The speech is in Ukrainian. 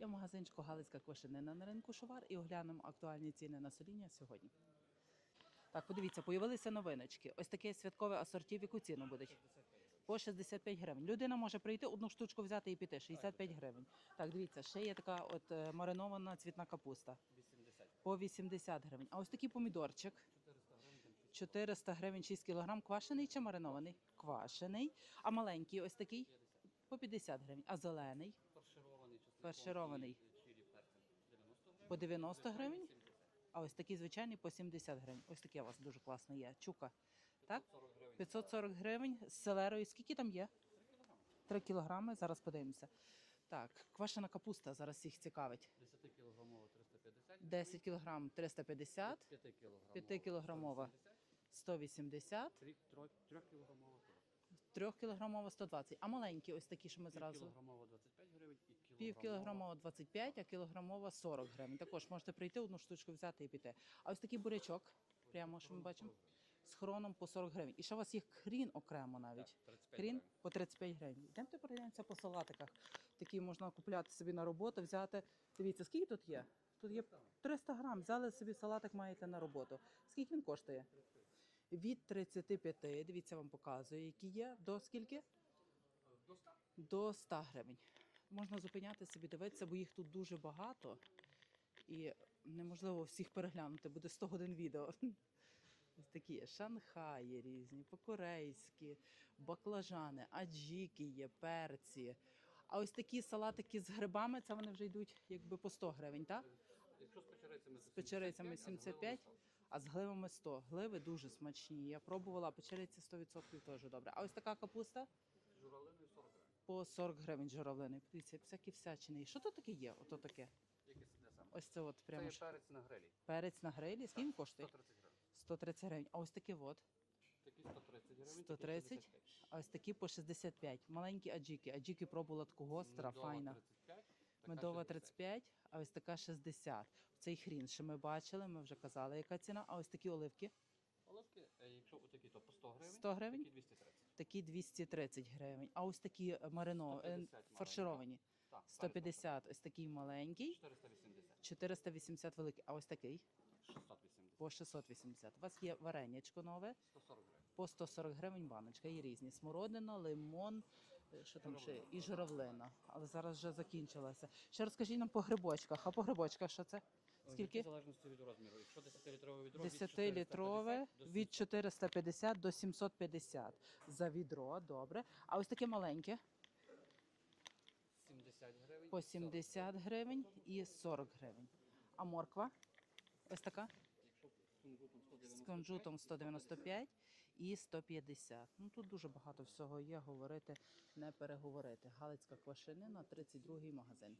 Я в магазинчику Галицька Квашинина на ринку Шовар і оглянемо актуальні ціни на соління сьогодні. Так, подивіться, появилися новиночки. Ось таке святкове асорті, в яку ціну будуть? По 65 гривень. Людина може прийти, одну штучку взяти і піти. 65 гривень. Так, дивіться, ще є така от е, маринована цвітна капуста. 80. По 80 гривень. А ось такий помідорчик. 400 гривень. 400 6 кілограм. Квашений чи маринований? Квашений. А маленький ось такий? По 50 гривень. А зелений? Фарширований чесноком Фарширований. і чилі перцем. 90 гривень. По 90 гривень? А ось такий звичайний по 70 гривень. Ось таке у вас дуже класне є. Чука. Так? 540 гривень. з селерою. Скільки там є? 3 кілограми. Зараз подивимося. Так, квашена капуста зараз їх цікавить. 10 кілограмова 350. 10 кілограм 350, 5 кілограмова. 5 кілограмова 180, 3 кілограмова 3 кілограмова 120. А маленькі ось такі, що ми зразу. Кілограмова 25 кілограмова. Пів кілограмова 25, а кілограмова 40 гривень. Також можете прийти, одну штучку взяти і піти. А ось такий бурячок, прямо що ми бачимо, з хроном по 40 гривень. І ще у вас є хрін окремо навіть. Так, 35 Хрін по 35 гривень. Йдемте пройдемося по салатиках. Такі можна купляти собі на роботу, взяти. Дивіться, скільки тут є? Тут є 300 грам. Взяли собі салатик, маєте на роботу. Скільки він коштує? Від 35, дивіться, вам показую, які є. До скільки? До 100. до 100 гривень. Можна зупиняти собі, дивитися, бо їх тут дуже багато. І неможливо всіх переглянути, буде 100 годин відео. Ось такі є шанхаї різні, по-корейськи, баклажани, аджіки є, перці. А ось такі салатики з грибами, це вони вже йдуть якби по 100 гривень, так? Якщо з печерицями З печерицями 75, а з гливами 100. Гливи дуже смачні. Я пробувала, печериці 100% теж добре. А ось така капуста Журавлиною 40 гривень. По 40 гривень журавлини. Подивіться, всякі всячини. Що то таке є? Ото таке. Ось це от Це прямо є ж перець на грилі. перець на грилі. Скільки коштує? 130 гривень. 130 гривень. А ось такі от. Такі 130 гривень. 130, 65. а ось такі по 65. Маленькі аджіки. Аджіки пробувала таку гостра, Медова файна. 35, така Медова 35, а ось така 60. Цей хрін, що ми бачили, ми вже казали, яка ціна. А ось такі оливки, Оливки, е, якщо отакі, то по 100 гривень. 100 гривень? Такі 230. такі 230 гривень. А ось такі е, марино, е, 150 маленька. фаршировані. Так, 150, ось такий маленький, 480. 480 великий. А ось такий 680. по 680. У вас є варенячко нове. 140 гривень. По 140 гривень баночка. Є різні. Смородина, лимон, е, що там ще? І журавлина. Але зараз вже закінчилася. Ще розкажіть нам по грибочках. А по грибочках що це? В Скільки? залежності від розміру. Якщо 10-літрове відро, від 10-літрове 450 до від 450 до 750 за відро. Добре. А ось таке маленьке 70 гривень. по 40. 70 гривень і 40 гривень. А морква? Ось така з кунжутом 195, з кунжутом 195 і 150. Ну тут дуже багато всього є. Говорити, не переговорити. Галицька квашинина, 32-й магазин.